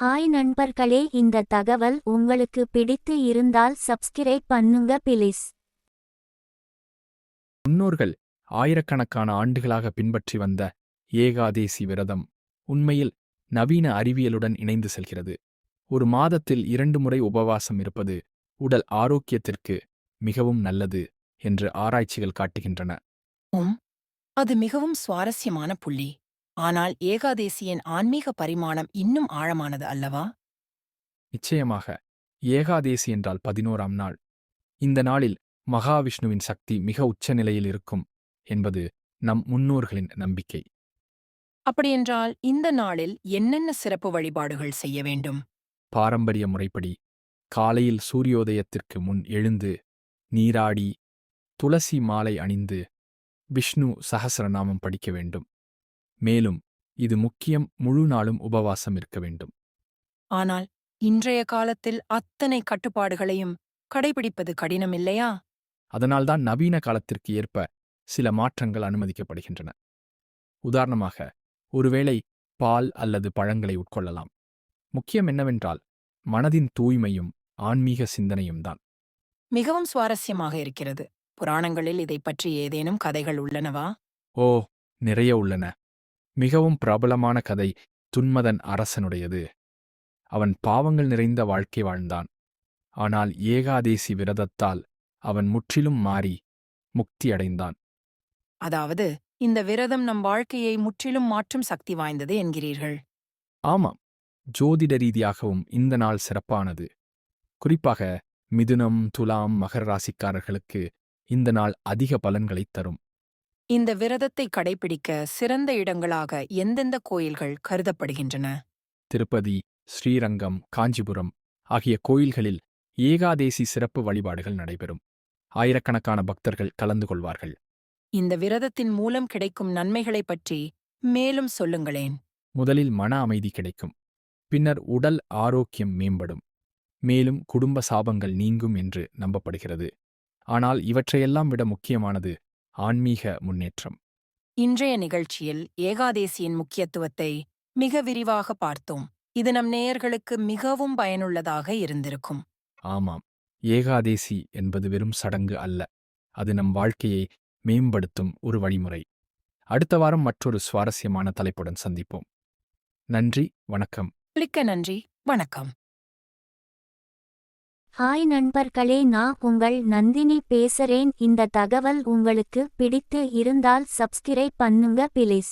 Hi நண்பர்களே இந்த தகவல் உங்களுக்கு பிடித்து இருந்தால் சப்ஸ்கிரைப் பண்ணுங்க பிளீஸ் முன்னோர்கள் ஆயிரக்கணக்கான ஆண்டுகளாக பின்பற்றி வந்த ஏகாதேசி விரதம் உண்மையில் நவீன அறிவியலுடன் இணைந்து செல்கிறது. ஒரு மாதத்தில் இரண்டு முறை உபவாசம் இருப்பது உடல் ஆரோக்கியத்திற்கு மிகவும் நல்லது என்று ஆராய்ச்சிகள் காட்டுகின்றன. உம் அது மிகவும் சுவாரஸ்யமான புள்ளி. ஆனால் ஏகாதேசியின் ஆன்மீக பரிமாணம் இன்னும் ஆழமானது அல்லவா? நிச்சயமாக. ஏகாதேசி என்றால் பதினோராம் நாள். இந்த நாளில் மகாவிஷ்ணுவின் சக்தி மிக உச்சநிலையில் இருக்கும் என்பது நம் முன்னோர்களின் நம்பிக்கை. அப்படியென்றால் இந்த நாளில் என்னென்ன சிறப்பு வழிபாடுகள் செய்ய வேண்டும்? பாரம்பரிய முறைப்படி காலையில் சூரியோதயத்திற்கு முன் எழுந்து நீராடி துளசி மாலை அணிந்து விஷ்ணு சஹஸ்ரநாமம் படிக்க வேண்டும். மேலும் இது முக்கியம் முழு நாளும் உபவாசம் இருக்க வேண்டும். ஆனால் இன்றைய காலத்தில் அத்தனை கட்டுப்பாடுகளையும் கடைபிடிப்பது கடினம் இல்லையா? அதனால்தான் நவீன காலத்திற்கு ஏற்ப சில மாற்றங்கள் அனுமதிக்கப்படுகின்றன. உதாரணமாக ஒருவேளை பால் அல்லது பழங்களை உட்கொள்ளலாம். முக்கியம் என்னவென்றால் மனதின் தூய்மையும் ஆன்மீக சிந்தனையும் தான். மிகவும் சுவாரஸ்யமாக இருக்கிறது. புராணங்களில் இதைப் பற்றி ஏதேனும் கதைகள் உள்ளனவா? ஓ நிறைய உள்ளன. மிகவும் பிரபலமான கதை துன்மதன் அரசனுடையது. அவன் பாவங்கள் நிறைந்த வாழ்க்கை வாழ்ந்தான். ஆனால் ஏகாதேசி விரதத்தால் அவன் முற்றிலும் மாறி முக்தி அடைந்தான். அதாவது இந்த விரதம் நம் வாழ்க்கையை முற்றிலும் மாற்றும் சக்தி வாய்ந்தது என்கிறீர்கள். ஆமாம். ஜோதிட ரீதியாகவும் இந்த நாள் சிறப்பானது. குறிப்பாக மிதுனம் துலாம் மகர ராசிக்காரர்களுக்கு இந்த நாள் அதிக பலன்களைத் தரும். இந்த விரதத்தை கடைபிடிக்க சிறந்த இடங்களாக எந்தெந்த கோயில்கள் கருதப்படுகின்றன? திருப்பதி ஸ்ரீரங்கம் காஞ்சிபுரம் ஆகிய கோயில்களில் ஏகாதேசி சிறப்பு வழிபாடுகள் நடைபெறும். ஆயிரக்கணக்கான பக்தர்கள் கலந்து கொள்வார்கள். இந்த விரதத்தின் மூலம் கிடைக்கும் நன்மைகளைப் பற்றி மேலும் சொல்லுங்களேன். முதலில் மன அமைதி கிடைக்கும். பின்னர் உடல் ஆரோக்கியம் மேம்படும். மேலும் குடும்ப சாபங்கள் நீங்கும் என்று நம்பப்படுகிறது. ஆனால் இவற்றையெல்லாம் விட முக்கியமானது ஆன்மீக முன்னேற்றம். இன்றைய நிகழ்ச்சியில் ஏகாதேசியின் முக்கியத்துவத்தை மிக விரிவாக பார்த்தோம். இது நம் நேயர்களுக்கு மிகவும் பயனுள்ளதாக இருந்திருக்கும். ஆமாம். ஏகாதேசி என்பது வெறும் சடங்கு அல்ல. அது நம் வாழ்க்கையை மேம்படுத்தும் ஒரு வழிமுறை. அடுத்த வாரம் மற்றொரு சுவாரஸ்யமான தலைப்புடன் சந்திப்போம். நன்றி வணக்கம். மிக்க நன்றி வணக்கம். ஹாய் நண்பர்களே நான் உங்கள் நந்தினி பேசுறேன். இந்த தகவல் உங்களுக்கு பிடித்து இருந்தால் சப்ஸ்கிரைப் பண்ணுங்க பிளீஸ்